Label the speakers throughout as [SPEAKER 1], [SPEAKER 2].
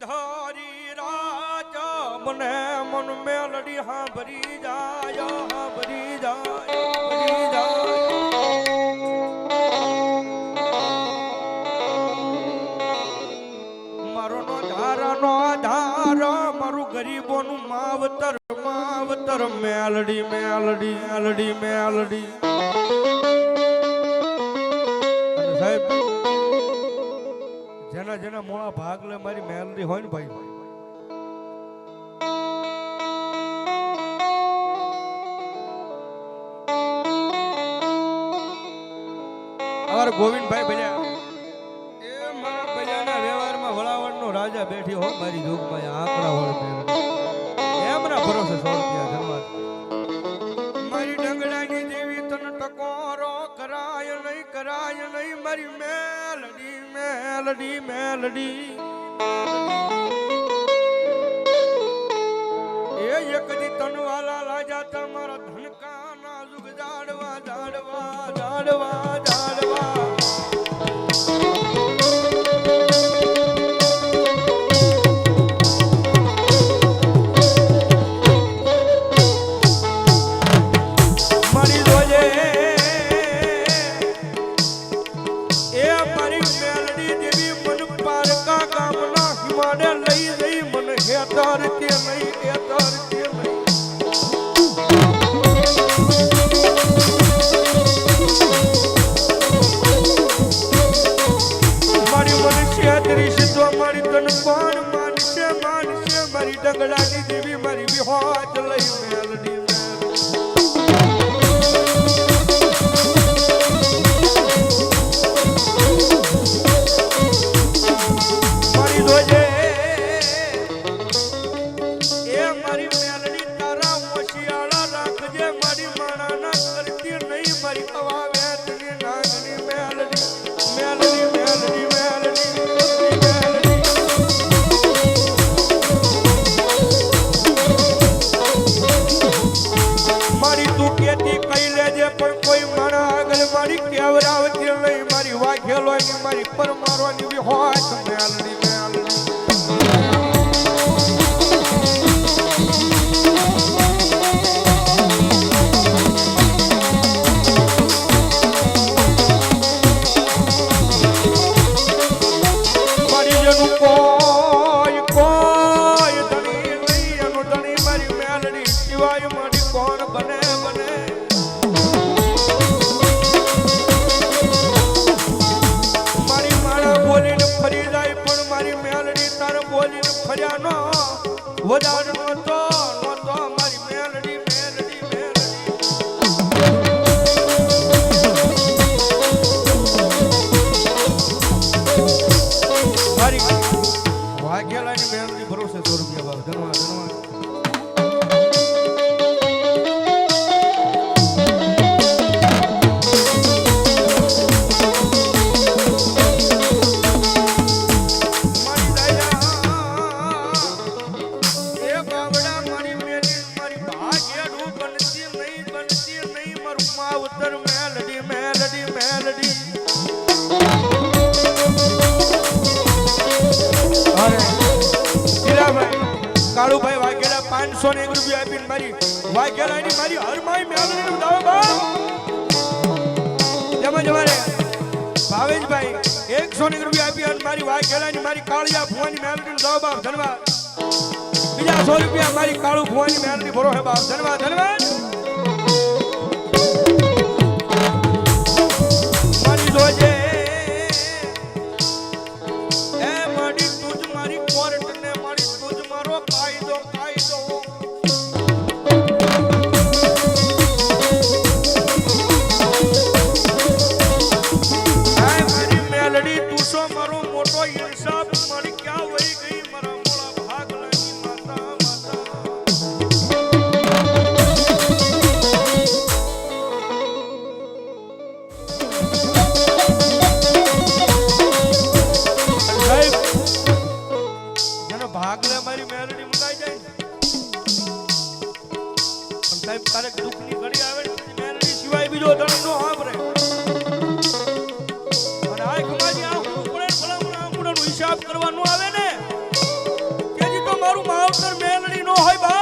[SPEAKER 1] ધારી રાજ, મને મન મેલડી હાંભરી જાય હાંભરી જાય ભરી જાય. મારો નો ધારા નો ધાર મારું ગરીબોનું માવતર માવતર મેલડી મેલડી મેલડી મેલડી. જેના જેના મોળા ભાગ લે મારી મેલડી હોય ને ભાઈ? અમારા ગોવિંદભાઈ ભજા એ મારા ભજાના વ્યવહારમાં વળાવળનો રાજા બેઠી હો મારી જોગમાં એ આંકડા વળ એમના ભરોસે સો રૂપિયા ધનવાદ. મારી ડંગડાની દેવી તન ટકોરો કરાય નહીં કરાય નહીં, મારી મેલડી મેલડી મેલડી. એ એકદી તનવાલા લાજા તમારા ધનકા નાજુક જાડવા જાડવા જાડવા જાડવા. કાળુભાઈ વાઘેલા પાંચસો ને એક રૂપિયા આપીને મારી વાઘેલાની મારી હરમાઈ દાવ જેમાં તમારે ભાવેશભાઈ, એકસો ને રૂપિયા આપી અને મારી વાઘેલાની મારી કાળિયા ભુવાની મેળવી ધન્યવાદ. બીજા સો રૂપિયા મારી કાળુ ભુવાની મેળવી ભરો હે બાપ. ધન્યવાદ ધન્યવાદ. ঋণ হইবা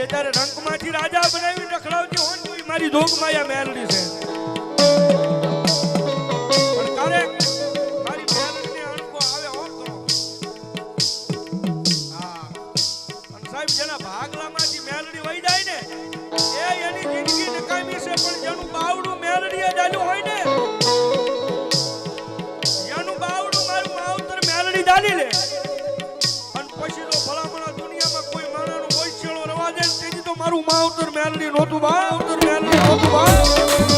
[SPEAKER 1] કદાચ અત્યારે રંકમાંથી રાજા બનાવી રખડાવતી હોય તો મારી જોગમાં માયા મેલડી છે. પણ ક્યારેક મારી હો સાહેબ, જેના ભાગલામાંથી મેલડી વહી જાય ને, એ એની જિંદગી નકામી છે, પણ જેનું બાવડું મેલડીએ હોય ને તો મારું નોતું નહોતું માવતર મેલડી નહોતું બા.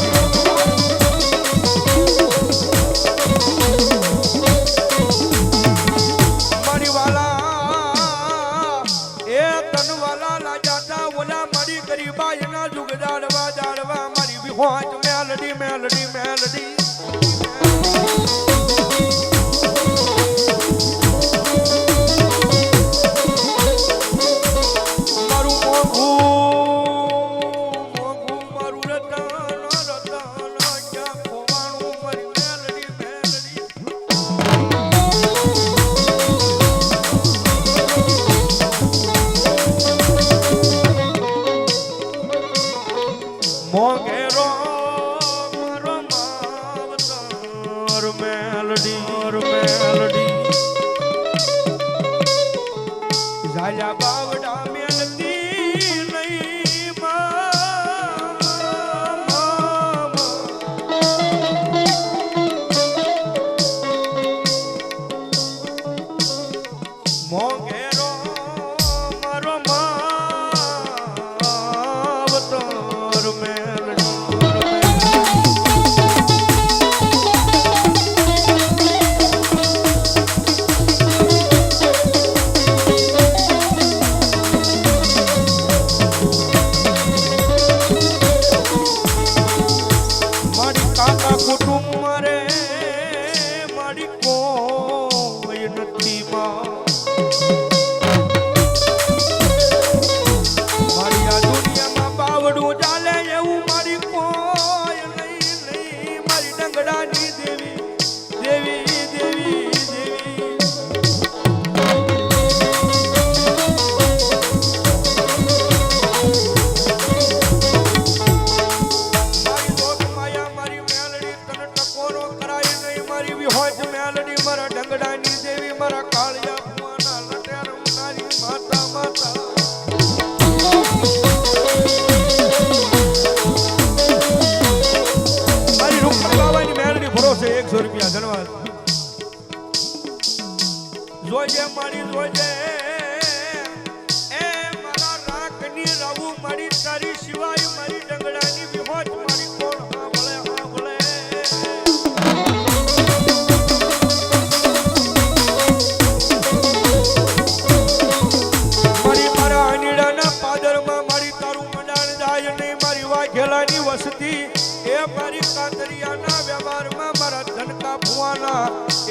[SPEAKER 1] એ મારી કાતરિયાના વ્યવહારમાં મારા ધનકા ભુવાના.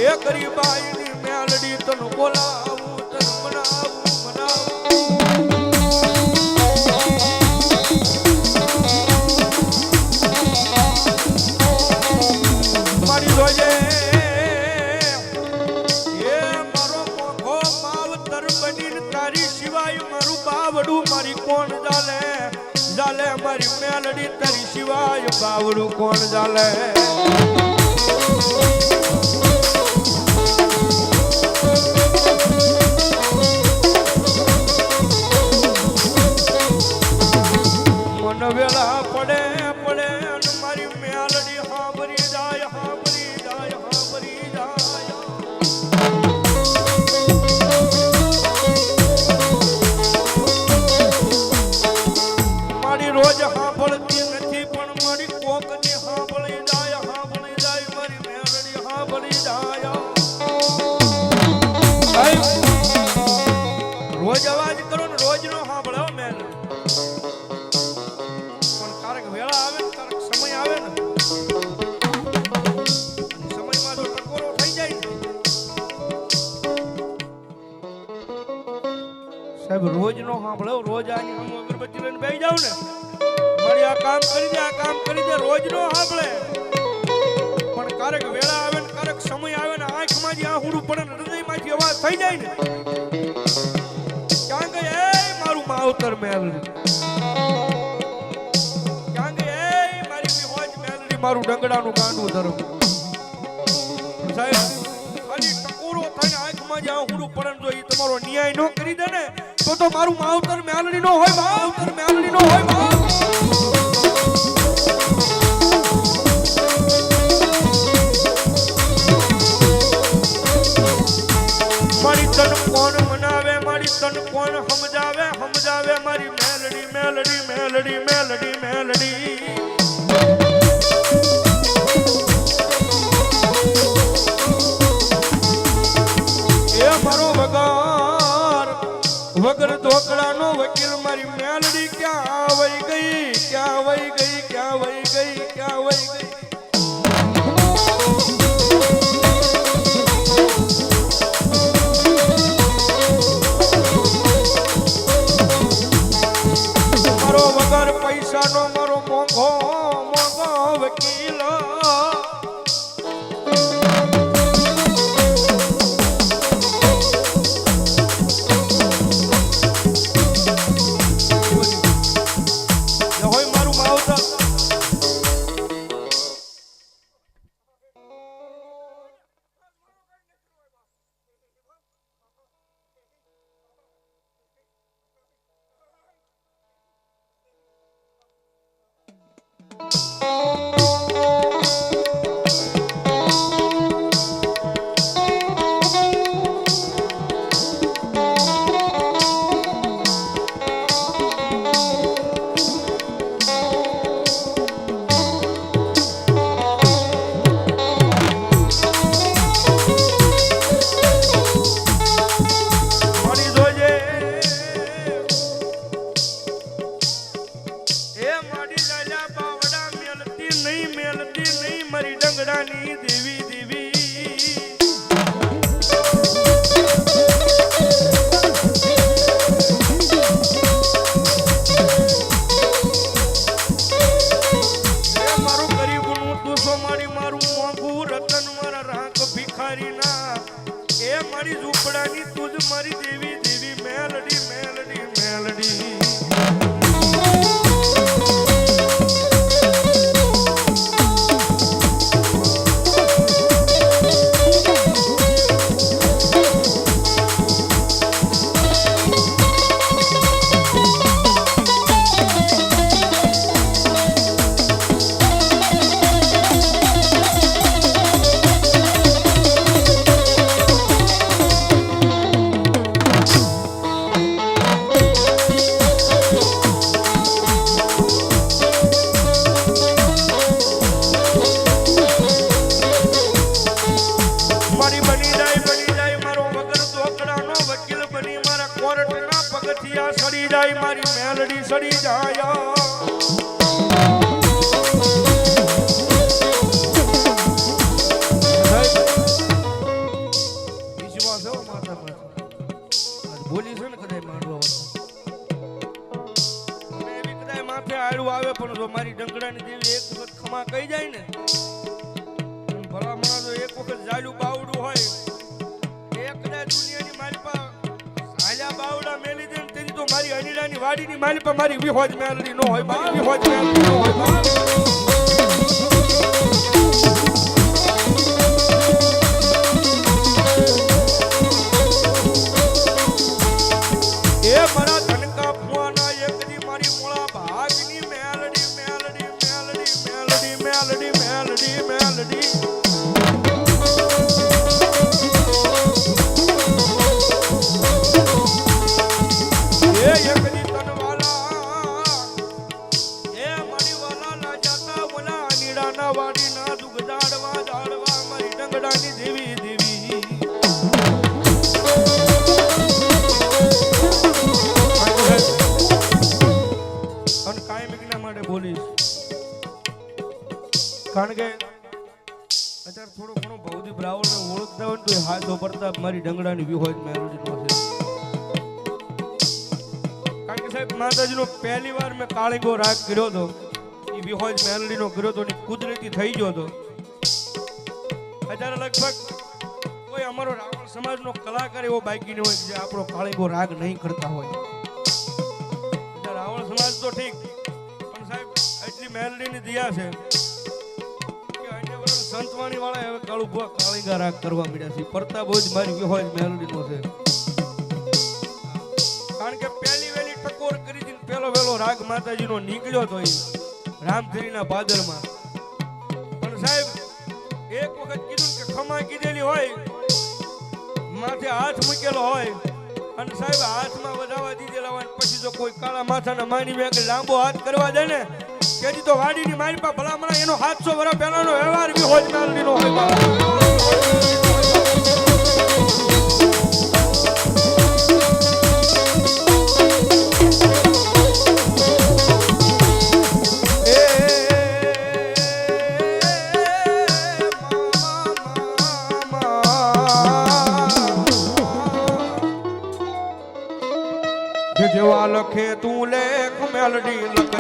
[SPEAKER 1] એ ગરીબાઈની મેલડી, તન બોલાવું, તન મનાવું મનાવું. મારી જોજે એ મારો મોઘો માવતર તારી સિવાય મારું બાવડું મારી કોણ ચાલે મારી મેલડી તારી સિવાય બાવડું કોણ જાલે? મન સાહેબ, રોજ નો રોજ આની હું જાઉં ને, મારી આ કામ કરી દે, આ કામ કરી દે, રોજ નો સાંભળે. પણ ક્યારેક વેળા આવે સમય આવે ને આંખમાં જે આહુડું પડે ને હૃદયમાંથી અવાજ થઈ જાય ને. ક્યાં ગઈ? એ મારું માવતર મેલડી ક્યાં ગઈ? એ મારી વિહોજ મેલરી, મારું ડંગડાનું ગાંડું ધર્મ. સાહેબ, ખાલી ટકોરો થઈને આંખમાં જે આહુડું પડે ને જો એ તમારો ન્યાય ન કરી દે ને, તો તો મારું માવતર મેલડી નો હોય, માવતર મેલડી નો હોય માવ મારી તન કોણ મનાવે, મારી તન કોણ સમજાવે? સમજાવે મારી મેલડી મેલડી મેલડી મેલડી મેલડી. એ મારો વગર વગર ધોકડાનો વકીલ મારી મેલડી ક્યાં વઈ ગઈ, ક્યાં વઈ ગઈ, ક્યાં વઈ જે હોય જાય મારી મેલડી સડી જાય. અનીડાની વાડીની મારી પા મારી વિહોજ મેલડી નો હોય મારી વિહોજ મેલડી નો હોય ઘણો બ્રાહ્મણ ઓળખતા હોય ને તો હાથ પ્રતાપ મારી ડંગડાની વિહોજ મેલોડી નો છે. કારણ કે સાહેબ, માતાજીનો પહેલી વાર મેં કાળીગો રાગ કર્યો હતો. એ વિહોજ મેલડીનો કર્યો હતો ને કુદરતી થઈ ગયો હતો. અત્યારે લગભગ કોઈ અમારો રાવણ સમાજનો કલાકાર એવો બાકી નહીં હોય જે આપણો કાળીગો રાગ નહીં કરતા હોય. રાવણ સમાજ તો ઠીક, પણ સાહેબ, એટલી મેલડીની દિયા છે. સંતવાણી વાળા હવે કાળુ ભુવા કાળીગા રાગ કરવા મળ્યા છે. પરતા બહુ જ મારી વિહોજ મેલડીનો છે. કારણ કે પહેલી વેલી ટકોર કરી દીને ને પહેલો વેલો રાગ માતાજી નો નીકળ્યો તો રામધરી ના પાદર બાદરમાં પણ સાહેબ, એક વખત કીધું કે ખમા કીધેલી હોય, માથે હાથ મૂકેલો હોય અને સાહેબ, હાથમાં વધાવા દીધેલા હોય પછી જો કોઈ કાળા માથાના માની કે લાંબો હાથ કરવા દે ને તેથી તો વાડીની મારી પા ભલામણા એનો હાથસો વર્ષ પહેલાનો વ્યવહાર બી હોય મેલડીનો હોય. તું લેખ મેલડી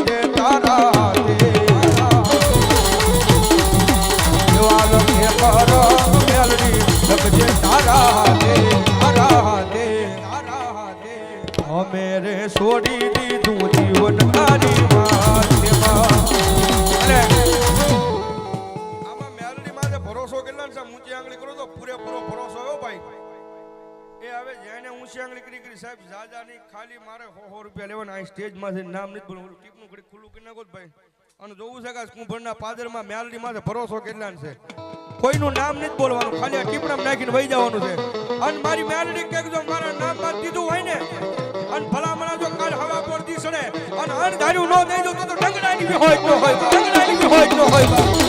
[SPEAKER 1] કરી કરી સાહેબ, જાજાની ખાલી મારે હો રૂપિયા લેવાના આ સ્ટેજમાં છે નામ નથી બોલવું ટીપનું ઘડી ખુલ્લું કરી નાખો ભાઈ. અને જોવું છે કે કુંભરના પાદરમાં મેલડી માં ભરોસો કેટલા છે? કોઈનું નામ નથી બોલવાનું, ખાલી આ ટીપણામાં નાખીને વહી જવાનું છે. અને મારી મ્યાલડી કે જો મારા નામમાં દીધું હોય ને, અને ભલામણા જો કાલ હવા પર દીસડે, અને અણધાર્યું ન દઈ તો તો ડંગડાની હોય તો હોય. ડંગડાની હોય તો હોય.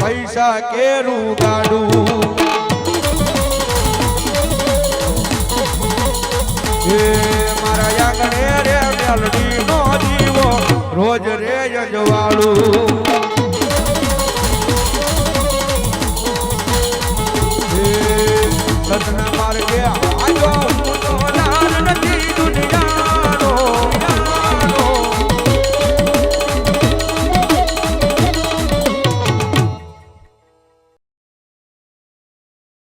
[SPEAKER 1] પૈસા કેરું ગાડું. એ મારા આંગણે રે મેલડી નો રોજ રે જજવાળું